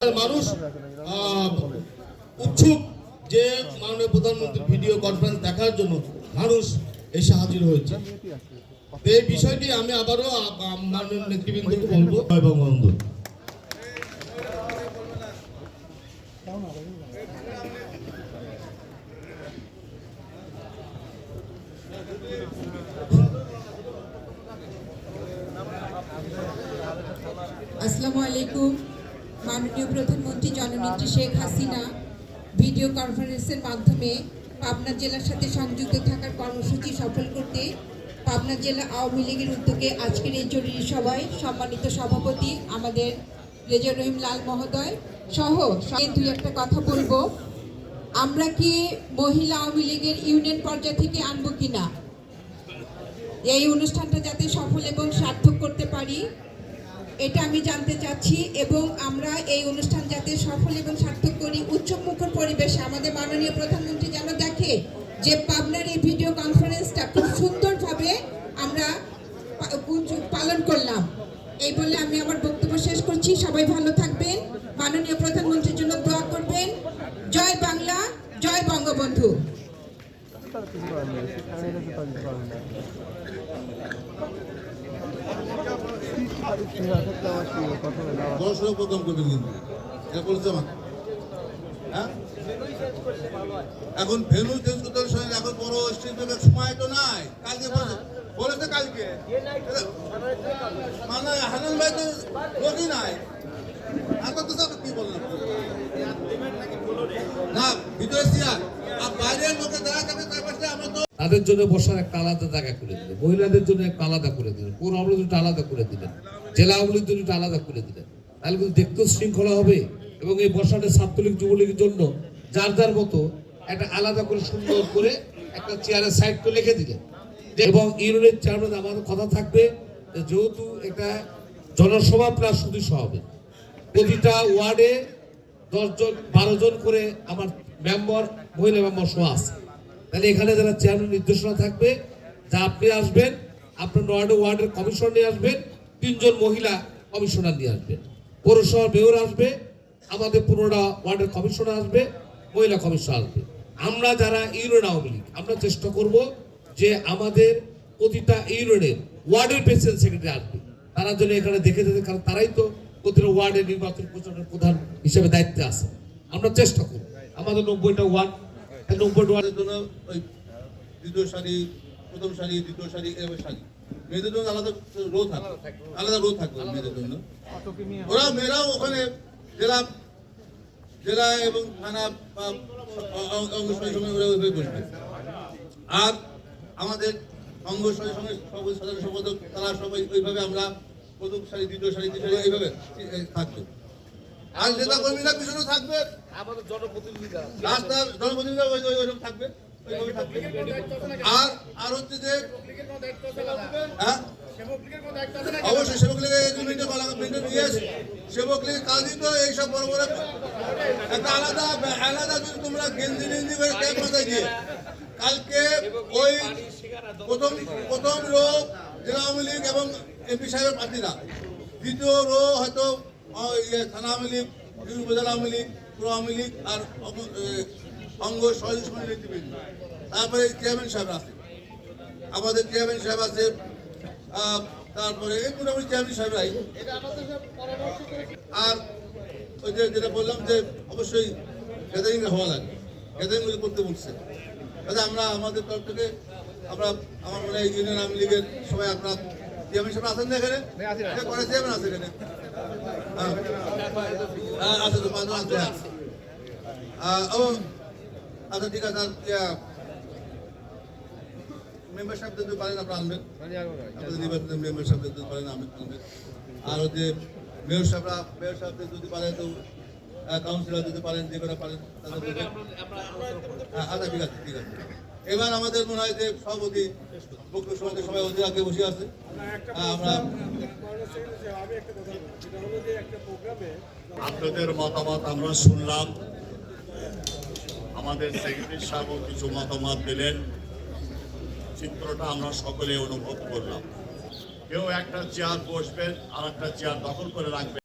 মানুষ উৎসুক যে মাননীয় প্রধানমন্ত্রীর ভিডিও কনফারেন্স দেখার জন্য মানুষ এসে হাজির হয়েছে। এই বিষয়টি আমি আবারও মাননীয় নেতৃবৃন্দকে বলব। বঙ্গবন্ধু। আসসালামু আলাইকুম। মাননীয় প্রধানমন্ত্রী জননেত্রী শেখ হাসিনা ভিডিও কনফারেন্সের মাধ্যমে পাবনা জেলার সাথে সংযুক্ত থাকার কর্মসূচি সফল করতে পাবনা জেলা আওয়ামী লীগের উদ্যোগে আজকের এই জরুরি সভায় সম্মানিত সভাপতি আমাদের রেজা রহিম লাল মহোদয় সহ দুই একটা কথা বলব। আমরা কি মহিলা আওয়ামী লীগের ইউনিয়ন পর্যায় থেকে আনব কিনা? এই অনুষ্ঠানটা যাতে সফল এবং সার্থক করতে এটা আমি জানতে চাচ্ছি এবং আমরা এই অনুষ্ঠান যাতে সফল এবং সার্থক করি উৎসব মুখর পরিবেশে আমাদের মাননীয় প্রধানমন্ত্রী যেন দেখে যে পাবনার এই ভিডিও কনফারেন্সটা খুব সুন্দরভাবে আমরা পালন করলাম। এই বলে আমি আমার বক্তব্য শেষ করছি। সবাই ভালো থাকবেন। মাননীয় প্রধানমন্ত্রীর জন্য দোয়া করবেন। জয় বাংলা, জয় বঙ্গবন্ধু তারা কিছু করার নেই সেখানে কিছু করার করার নেই প্রথমে দর্শক প্রথম করবেন কিন্তু এটা বলছে হ্যাঁ? এখন ভেনু চেঞ্জ করতে হলে এখন বড় স্টেজ সময় তো নাই। কালকে বলেছে। কালকে। মানে হানান ভাই তো লোকই নাই। এখন তো কি বললাম না, ভিতরে চেয়ার আর বাইরের লোকে যারা যাবে তার পাশে আমরা তো তাদের জন্য বসার একটা আলাদা জায়গা করে দিলেন। মহিলাদের জন্য একটা আলাদা করে দিলেন। পৌর আওয়ামী জন্য আলাদা করে দিলেন। জেলা আওয়ামী জন্য একটা আলাদা করে দিলেন। তাহলে কিন্তু দেখতেও শৃঙ্খলা হবে এবং এই বসাটা ছাত্রলীগ, যুবলীগের জন্য যার যার মতো একটা আলাদা করে সুন্দর করে একটা চেয়ারের সাইড করে লিখে দিলেন। এবং ইউনিয়নের চেয়ারম্যান আমাদের কথা থাকবে যেহেতু এটা জনসভা প্লাস সদস্য হবে। প্রতিটা ওয়ার্ডে দশজন, বারো জন করে আমার মেম্বার মহিলা মেম্বার সহ আছে। তাহলে এখানে যারা চেয়ারম্যান নির্দেশনা থাকবে, যা আপনি আসবেন, আপনার ওয়ার্ডে ওয়ার্ডের কমিশনার নিয়ে আসবেন, তিনজন মহিলা কমিশনার নিয়ে আসবেন। পৌরসভার মেয়র আসবে, আমাদের পুরোটা ওয়ার্ডের কমিশনার আসবে, মহিলা কমিশনার আসবে। আমরা যারা ইউনিয়ন আওয়ামী লীগ, আমরা চেষ্টা করব যে আমাদের প্রতিটা ইউনিয়নের ওয়ার্ডের প্রেসিডেন্ট সেক্রেটারি আসবে। তারা যেন এখানে দেখে যেতে, কারণ তারাই তো প্রতিটা ওয়ার্ডের নির্বাচন প্রচারের প্রধান হিসেবে দায়িত্বে আছে। আমরা চেষ্টা করব। আমাদের নব্বইটা ওয়ার্ড নব্বইটা ওয়ার্ড মেয়েদের জন্য ওই দ্বিতীয় সারি প্রথম সারি দ্বিতীয় সারি এভাবে সারি। মেয়েদের জন্য আলাদা রো থাকবে। আলাদা রো থাকবে। মেয়েদের জন্য। ওরা মেয়েরাও ওখানে জেলা জেলা এবং থানা বা সঙ্গে ওরা ওইভাবে বসবে। আর আমাদের অঙ্গ সঙ্গে সঙ্গে সব সাধারণ সম্পাদক তারা সবাই ওইভাবে আমরা প্রথম সারি দ্বিতীয় সারি তৃতীয় সারি এইভাবে থাকবে। আর নেতা কর্মীরা পিছনে থাকবে? রাস্তার জনপ্রতিনিধিরা ওই ওই ওইরকম থাকবে? আর আর হচ্ছে যে হ্যাঁ? অবশ্যই সেবক লীগের সেবক লীগের কাজই তো এইসব বড় বড় একটা আলাদা আলাদা যদি তোমরা গেঞ্জি গেঞ্জি করে ক্যাম্প মাথায় দিয়ে কালকে ওই প্রথম প্রথম রো জেলা আওয়ামী লীগ এবং এমপি সাহেবের প্রার্থীরা দ্বিতীয় রো হয়তো থানা আওয়ামী লীগ উপজেলা আওয়ামী লীগ পুরো আওয়ামী লীগ আর অঙ্গ- সহযোগী নেতৃবৃন্দ তারপরে চেয়ারম্যান সাহেব আছে আমাদের চেয়ারম্যান সাহেব আছে তারপরে এই মোটামুটি চেয়ারম্যান সাহেবরাই আর ওই যে যেটা বললাম যে অবশ্যই গ্যাদারিং হওয়া লাগবে গ্যাদারিং করতে বলছে তাহলে আমরা আমাদের তরফ থেকে আমরা আমার মনে হয় ইউনিয়ন আওয়ামী লীগের সবাই আপনার চেয়ারম্যান সাহেব আছেন না এখানে? হ্যাঁ, চেয়ারম্যান আছে এখানে? আছে তো পাঁচজন আছে। ও আচ্ছা ঠিক আছে আর ইয়া, যদি পারেন আপনারা আনবেন। আপনাদের নির্বাচিত মেম্বারশিপ যদি পারেন আনবেন। আর হচ্ছে মেয়র সাহেবরা মেয়র সাহেবদের যদি পারেন তো কাউন্সিলর যদি পারেন যে করে পারেন। হ্যাঁ, আচ্ছা ঠিক আছে ঠিক আছে। এবার আমাদের মনে হয় যে সভাপতি বক্তব্য সভাপতি সবাই অধীর আগে বসে আছে। আমরা আপনাদের মতামত আমরা শুনলাম। আমাদের সেক্রেটারি সাহেব কিছু মতামত দিলেন। চিত্রটা আমরা সকলে অনুভব করলাম। কেউ একটা চেয়ার বসবেন আর একটা চেয়ার দখল করে রাখবেন।